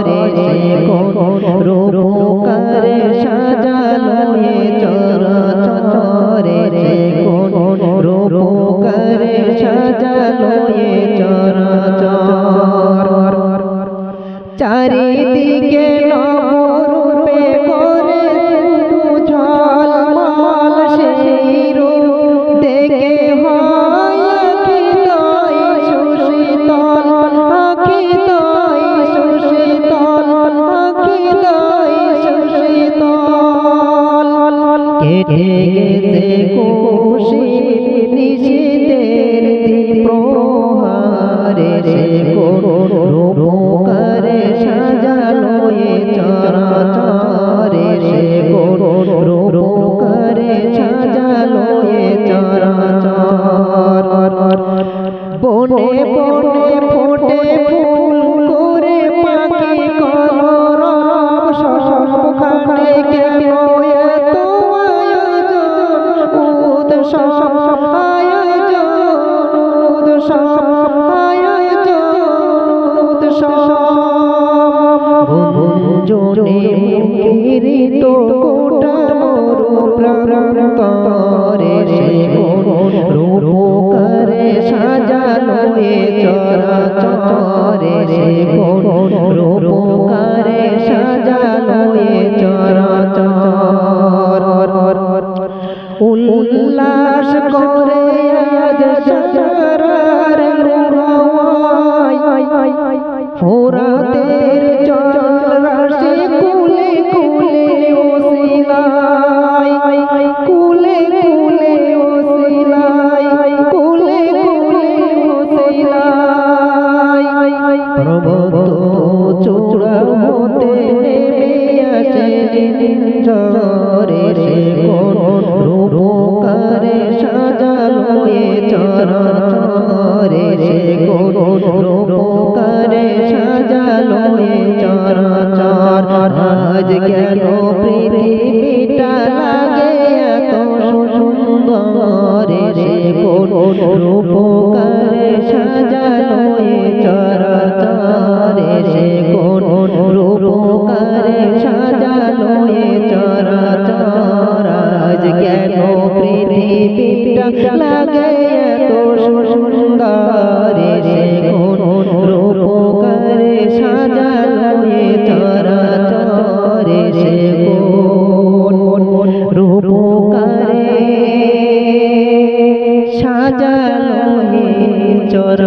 সে কোন রূপকারে সাজালো এ চরাচরে সে কোন রূপকারে সাজালো এ চরাচর চারিদিকে নবরূপে গেছে খুশি নিশীতের উৎসব আয়োজন উৎসব আয়োজন উৎসব গুঞ্জনে সাজালো এ চরাচরে সে কোন ফোরাতের জল রাশি কুলে কুলে ওসিলাই কুলে কুলে ওসিলাই কুলে কুলে ওসিলাই পর্বত চূড়া নেমে আসে ঝরে সে কোন রূপকারে সাজালো এ চরাচরে সে কোন রূপকারে কেন পৃথিবীটা লাগে এত সুন্দরে? সে কোন রূপকারে সাজালো এ চরাচরে? সে কোন রূপকারে সাজালো এ চরাচর? আজ কেন পৃথিবীটা লাগে সাজানো হে চর